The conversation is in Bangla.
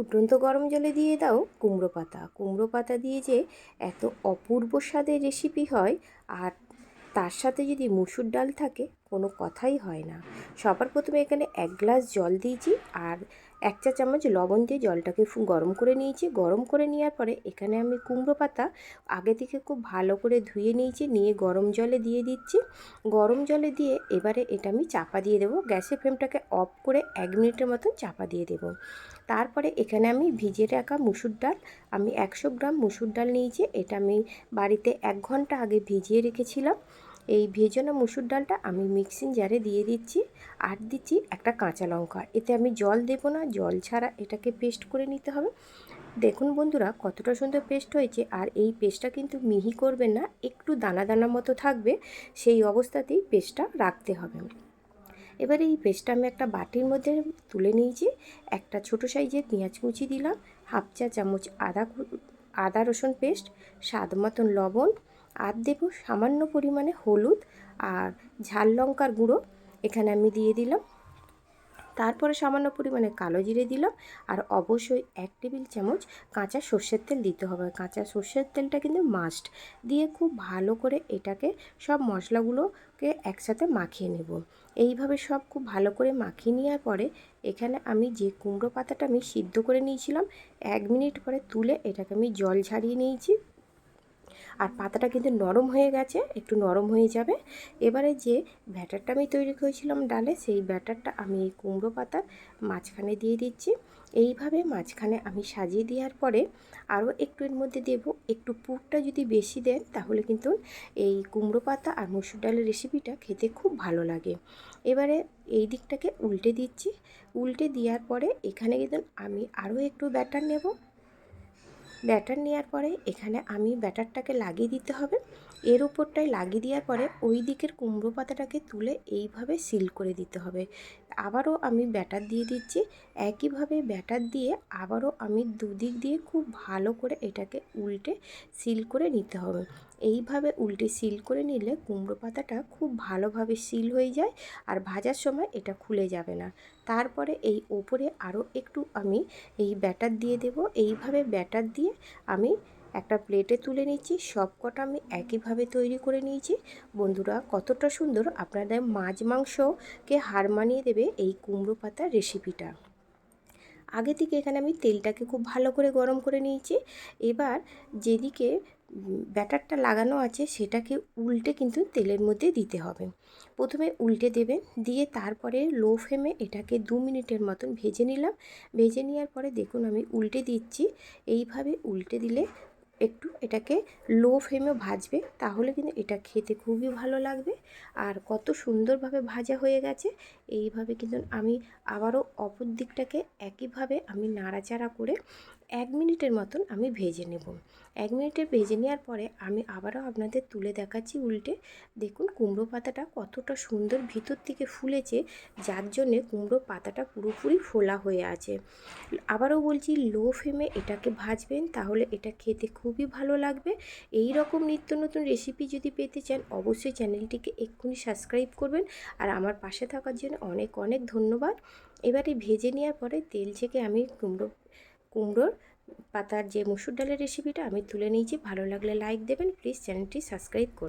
ফুটন্ত গরম জলে দিয়ে দাও কুমড়ো পাতা। কুমড়ো পাতা দিয়ে যে এত অপূর্ব স্বাদের রেসিপি হয়, আর তার সাথে যদি মুসুর ডাল থাকে কোনো কথাই হয় না। সবার প্রথমে এখানে এক গ্লাস জল দিয়েছি আর এক চা চামচ লবণ দিয়ে জলটাকে গরম করে নিয়েছি। গরম করে নেওয়ার পরে এখানে আমি কুমড়ো পাতা আগে থেকে খুব ভালো করে ধুয়ে নিয়েছি, নিয়ে গরম জলে দিয়ে দিচ্ছি। গরম জলে দিয়ে এবারে এটা আমি চাপা দিয়ে দেবো। গ্যাসের ফ্লেমটাকে অফ করে এক মিনিটের মতন চাপা দিয়ে দেবো। তারপরে এখানে আমি ভিজে রাখা মুসুর ডাল, আমি একশো গ্রাম মুসুর ডাল নিয়েছি। এটা আমি বাড়িতে এক ঘণ্টা আগে ভিজিয়ে রেখেছিলাম। এই ভেজানো মুসুর ডালটা আমি মিক্সিং জারে দিয়ে দিচ্ছি আর দিচ্ছি একটা কাঁচা লঙ্কা। এতে আমি জল দেবো না, জল ছাড়া এটাকে পেস্ট করে নিতে হবে। দেখুন বন্ধুরা, কতটা সুন্দর পেস্ট হয়েছে আর এই পেস্টটা কিন্তু মিহি করবেন না, একটু দানা দানা মতো থাকবে, সেই অবস্থাতেই পেস্টটা রাখতে হবে। এবারে এই পেস্টটা আমি একটা বাটির মধ্যে তুলে নিয়েছি, একটা ছোট সাইজের পেঁয়াজ কুচি দিলাম, হাফ চা চামচ আদা আদা রসুন পেস্ট স্বাদ মতন লবণ আর দেবো সামান্য পরিমাণে হলুদ আর ঝাল লঙ্কার গুঁড়ো। এখানে আমি দিয়ে দিলাম। তারপরে সামান্য পরিমাণে কালো জিরে দিলাম। আর অবশ্যই এক টেবিল চামচ কাঁচা সর্ষের তেল দিতে হবে। কাঁচা সর্ষের তেলটা কিন্তু মাস্ট দিয়ে খুব ভালো করে এটাকে সব মশলাগুলোকে একসাথে মাখিয়ে নেব। এইভাবে সব খুব ভালো করে মাখিয়ে নেওয়ার পরে এখানে আমি যে কুমড়ো পাতাটা আমি সিদ্ধ করে নিয়েছিলাম, এক মিনিট পরে তুলে এটাকে আমি জল ঝারিয়ে নিয়েছি। আর পাতাটা কিন্তু নরম হয়ে গেছে, একটু নরম হয়ে যাবে। এবারে যে ব্যাটারটা আমি তৈরি করেছিলাম ডালে, সেই ব্যাটারটা আমি এই কুমড়ো পাতার মাঝখানে দিয়ে দিচ্ছি। এইভাবে মাঝখানে আমি সাজিয়ে দেওয়ার পরে আরও একটু এর মধ্যে দেব, একটু পুরটা যদি বেশি দেন, তাহলে কিন্তু এই কুমড়ো পাতা আর মসুর ডালের রেসিপিটা খেতে খুব ভালো লাগে। এবারে এই দিকটাকে উল্টে দিচ্ছি। উল্টে দেওয়ার পরে এখানে কিন্তু আমি আরও একটু ব্যাটার নেব। ব্যাটার নেওয়ার পরে এখানে আমি ব্যাটারটাকে লাগিয়ে দিতে হবে। এর উপরটায় লাগিয়ে দেওয়ার পরে ওই দিকের কুমড়ো পাতাটাকে তুলে এইভাবে সিল করে দিতে হবে। আবারও আমি ব্যাটার দিয়ে দিচ্ছি। একইভাবে ব্যাটার দিয়ে আবারও আমি দুদিক দিয়ে খুব ভালো করে এটাকে উল্টে সিল করে নিতে হবে। এইভাবে উল্টে সিল করে নিলে কুমড়ো পাতাটা খুব ভালোভাবে সিল হয়ে যায় আর ভাজার সময় এটা খুলে যাবে না। তারপরে এই ওপরে আরও একটু আমি এই ব্যাটার দিয়ে দেব। এইভাবে ব্যাটার দিয়ে আমি একটা প্লেটে তুলে নিচ্ছি। সব কটা আমি একইভাবে তৈরি করে নিয়েছি। বন্ধুরা, কতটা সুন্দর আপনাদের মাছ মাংসকে হার মানিয়ে দেবে এই কুমড়ো পাতার রেসিপিটা আগে থেকে এখানে আমি তেলটাকে খুব ভালো করে গরম করে নিয়েছি। এবার যেদিকে ব্যাটারটা লাগানো আছে, সেটাকে উল্টে কিন্তু তেলের মধ্যে দিতে হবে। প্রথমে উল্টে দেবেন দিয়ে তারপরে লো ফ্লেমে এটাকে দু মিনিটের মতন ভেজে নিলাম। ভেজে নেওয়ার পরে দেখুন আমি উল্টে দিচ্ছি। এইভাবে উল্টে দিলে একটু এটাকে লো ফ্লেমে ভাজবে, তাহলে কিন্তু এটা খেতে খুবই ভালো লাগবে। আর কত সুন্দরভাবে ভাজা হয়ে গেছে, এইভাবে কিন্তু আমি আবারও অপর দিকটাকে একইভাবে আমি নাড়াচাড়া করে এক মিনিটের মতন আমি ভেজে নেব। এক মিনিটের ভেজে নেওয়ার পরে আমি আবারও আপনাদের তুলে দেখাচ্ছি উল্টে। দেখুন, কুমড়ো পাতাটা কতটা সুন্দর ভিতর থেকে ফুলেছে, যার জন্যে কুমড়ো পাতাটা পুরোপুরি ফোলা হয়ে আছে। আবারও বলছি, লো ফ্লেমে এটাকে ভাজবেন, তাহলে এটা খেতে খুবই ভালো লাগবে। এই রকম নিত্য নতুন রেসিপি যদি পেতে চান, অবশ্যই চ্যানেলটিকে এক্ষুনি সাবস্ক্রাইব করবেন। আর আমার পাশে থাকার জন্য অনেক অনেক ধন্যবাদ। এবারে ভেজে নেওয়ার পরে তেল থেকে আমি কুমড়ো কুমড়োর পাতার যে মুসুর ডালের রেসিপিটা আমি তুলে নিয়েছি, ভালো লাগলে লাইক দেবেন প্লিজ চ্যানেলটি সাবস্ক্রাইব করুন।